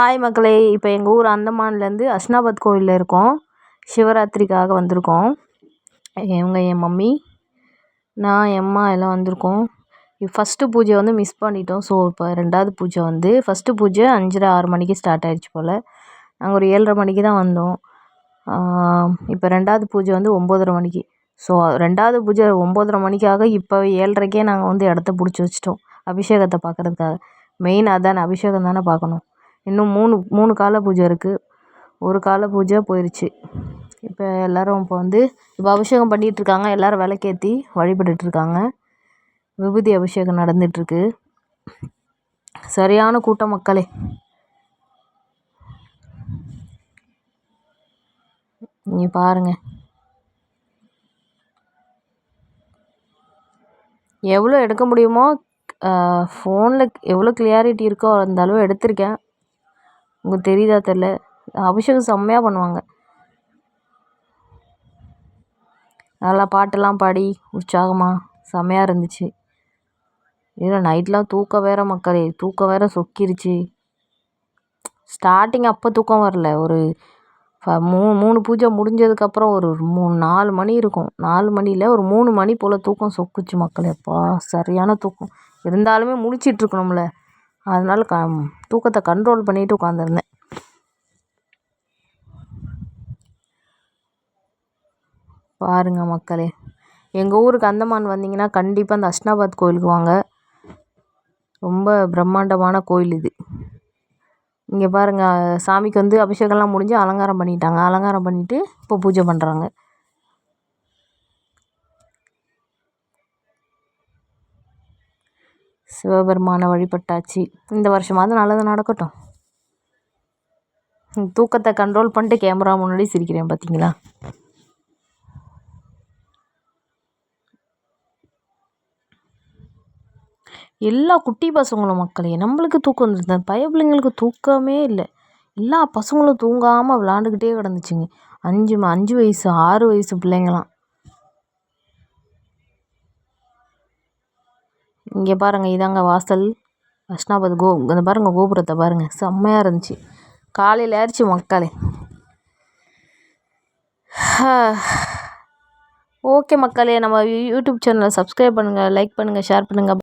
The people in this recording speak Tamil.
ஹாய் மக்களே இப்போ எங்கள் ஊர் அந்தமான்லேருந்து அஸ்னாபாத் கோவிலில் இருக்கோம். சிவராத்திரிக்காக வந்திருக்கோம். இவங்க என் மம்மி நான் எம்மா எல்லாம் வந்திருக்கோம். ஃபஸ்ட்டு பூஜை வந்து மிஸ் பண்ணிட்டோம். ஸோ இப்போ ரெண்டாவது பூஜை வந்து ஃபஸ்ட்டு பூஜை அஞ்சரை ஆறு மணிக்கு ஸ்டார்ட் ஆகிடுச்சு போல். நாங்கள் ஒரு ஏழரை மணிக்கு தான் வந்தோம். இப்போ ரெண்டாவது பூஜை வந்து ஒம்போதரை மணிக்கு. ஸோ ரெண்டாவது பூஜை ஒம்போதரை மணிக்காக இப்போ ஏழரைக்கே நாங்கள் வந்து இடத்த பிடிச்சி வச்சிட்டோம். அபிஷேகத்தை பார்க்குறதுக்காக மெயின் அதானே அபிஷேகம் தானே பார்க்கணும் இன்னும் மூணு மூணு கால பூஜை இருக்குது ஒரு கால பூஜை போயிடுச்சு இப்போ எல்லோரும் இப்போ வந்து இப்போ அபிஷேகம் பண்ணிகிட்ருக்காங்க எல்லோரும் விளக்கேற்றி வழிபட்டுட்ருக்காங்க. விபூதி அபிஷேகம் நடந்துகிட்ருக்கு சரியான கூட்டம் மக்களே. நீங்கள் பாருங்கள் எவ்வளோ எடுக்க முடியுமோ ஃபோனில் எவ்வளோ கிளியாரிட்டி இருக்கோ அந்த அளவு எடுத்திருக்கேன். உங்களுக்கு தெரியுதா தெரில அபிஷேகம் செம்மையாக பண்ணுவாங்க. நல்லா பாட்டெல்லாம் பாடி உற்சாகமாக செம்மையாக இருந்துச்சு. இதில் நைட்லாம் தூக்கம் வேறு மக்களே தூக்கம் வேறு சொக்கிருச்சு. ஸ்டார்டிங் அப்போ தூக்கம் வரல. ஒரு மூ மூணு பூஜை முடிஞ்சதுக்கப்புறம் ஒரு மூணு நாலு மணி இருக்கும். நாலு மணியில் ஒரு மூணு மணி போல் தூக்கம் சொக்குச்சு மக்களே. அப்பா சரியான தூக்கம். இருந்தாலுமே முழிச்சிட்ருக்கணும்ல அதனால் க தூக்கத்தை கண்ட்ரோல் பண்ணிட்டு உட்காந்துருந்தேன். பாருங்க மக்களே எங்கள் ஊருக்கு அந்தமான் வந்தீங்கன்னா கண்டிப்பாக அந்த அஷ்னாபாத் கோயிலுக்கு வாங்க. ரொம்ப பிரம்மாண்டமான கோயில் இது. இங்கே பாருங்கள் சாமிக்கு வந்து அபிஷேகம்லாம் முடிஞ்சு அலங்காரம் பண்ணிட்டாங்க. அலங்காரம் பண்ணிவிட்டு இப்போ பூஜை பண்ணுறாங்க சிவபெருமானை வழிபட்டாச்சு. இந்த வருஷமாவது நல்லது நடக்கட்டும். தூக்கத்தை கண்ட்ரோல் பண்ணிட்டு கேமரா முன்னாடி சிரிக்கிறேன் பார்த்தீங்களா எல்லா குட்டி பசங்களும் மக்களே நம்மளுக்கு தூக்கம் வந்துருது. பய பிள்ளைங்களுக்கு தூக்கமே இல்லை. எல்லா பசங்களும் தூங்காமல் விளாண்டுக்கிட்டே கிடந்துச்சுங்க. அஞ்சு அஞ்சு வயசு ஆறு வயசு பிள்ளைங்களாம். இங்கே பாருங்கள் இதாங்க வாசல் அஷ்னாபாத் கோ இந்த பாருங்கள் கோபுரத்தை பாருங்கள் செம்மையாக இருந்துச்சு காலையில் ஆயிடுச்சு மக்களே ஓகே மக்களே நம்ம யூடியூப் சேனலை சப்ஸ்கிரைப் பண்ணுங்கள் லைக் பண்ணுங்கள் ஷேர் பண்ணுங்கள்